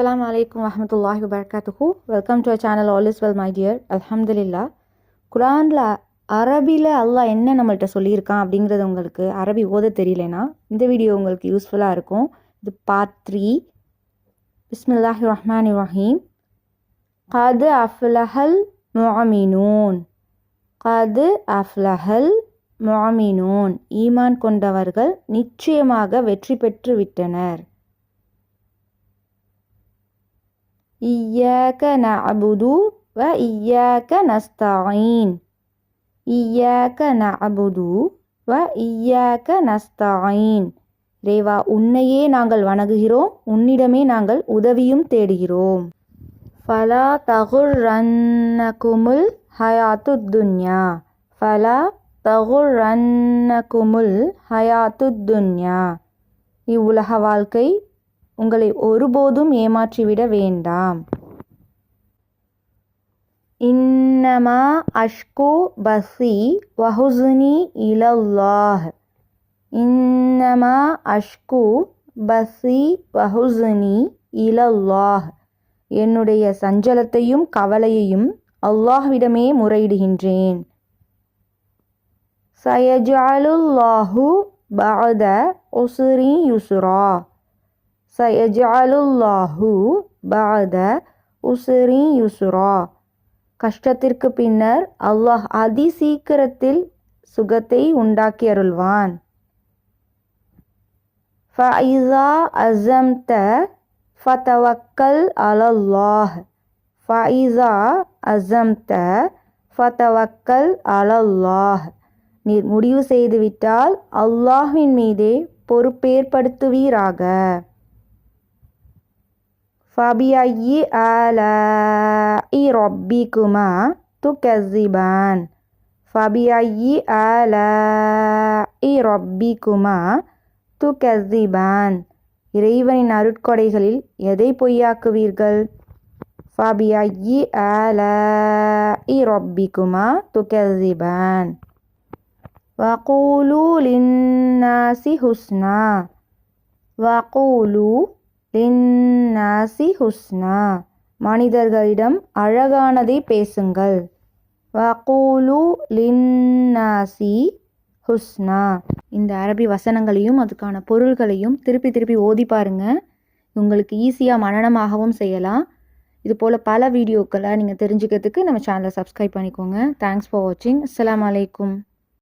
அஸ்லாம் அலைக்கும் வரமத்துல்லாஹி வபரகாத்துஹு welcome to channel all is well my dear அல்ஹம்துலில்லா குரானில் அரபியில் அல்லாஹ் என்ன நம்மள்கிட்ட சொல்லியிருக்கான் அப்படிங்கிறது உங்களுக்கு அரபி ஓத தெரியலனா இந்த வீடியோ உங்களுக்கு யூஸ்ஃபுல்லாக இருக்கும். இது பார்ட் த்ரீ பிஸ்மில்லாஹி ரஹ்மான் ரஹீம் கது அஃப்லஹல் முஅமினூன் கது அஃப்லஹல் முஅமினூன் ஈமான் கொண்டவர்கள் நிச்சயமாக வெற்றி பெற்று விட்டனர். إياك نعبد وإياك نستعين إياك نعبد وإياك نستعين ரேவா உன்னையே நாங்கள் வணங்குகிறோம் உன்னிடமே நாங்கள் உதவியும் தேடுகிறோம் ஃபலா தகுர்ரன்னகுமுல் ஹயாத்து துன்யா ஃபலா தகுர்ரன்னகுமுல் ஹயாத்து துன்யா இவ்வுலக வாழ்க்கை உங்களை ஒருபோதும் ஏமாற்றிவிட வேண்டாம். இன்னமா அஷ்கு பசி வஹுசுனி இலல்லாஹ். இன்னமா அஷ்கு பசி வஹுசுனி இலல்லாஹ். என்னுடைய சஞ்சலத்தையும் கவலையையும் அல்லாஹ்விடமே முறையிடுகின்றேன். சயஜாலுல்லாஹு பஅத உசுரி யுசுரா சயஜாலுல்லாஹு பாத உசுரி யுசுரா கஷ்டத்திற்கு பின்னர் அல்லாஹ் அதி சீக்கிரத்தில் சுகத்தை உண்டாக்கி அருள்வான் ஃபைசா அசம்த ஃபதவக்கல் அலல்லாஹ். ஃபைசா அசம்த ஃபதவக்கல் அலல்லாஹ். நீர் முடிவு செய்துவிட்டால் அல்லாஹின் மீதே பொறுப்பேற்படுத்துவீராக. ஃபபிஐயி ஆலாஇ ரப்பிக்குமா துகஸிபான் ஃபபிஐயி ஆலாஇ ரப்பிக்குமா துகஸிபான் இறைவனின் அருட்கொடைகளில் எதை பொய்யாக்குவீர்கள் ஃபபிஐயி ஆலாஇ ரப்பிக்குமா துகஸிபான் வகூலு லின்னாசி ஹுஸ்னா வகூலு லின்னாசி ஹுஸ்னா. மனிதர்களிடம் அழகானதை பேசுங்கள். வகூலு லின்னாசி ஹுஸ்னா. இந்த அரபி வசனங்களையும் அதுக்கான பொருள்களையும் திருப்பி திருப்பி ஓதி பாருங்க. உங்களுக்கு ஈஸியாக மனனமாகவும் செய்யலாம். இது போல் பல வீடியோக்களை நீங்கள் தெரிஞ்சுக்கிறதுக்கு நம்ம சேனலை சப்ஸ்கிரைப் பண்ணிக்கோங்க. தேங்க்ஸ் ஃபார் வாட்சிங் அஸ்லாம் அலைக்கும்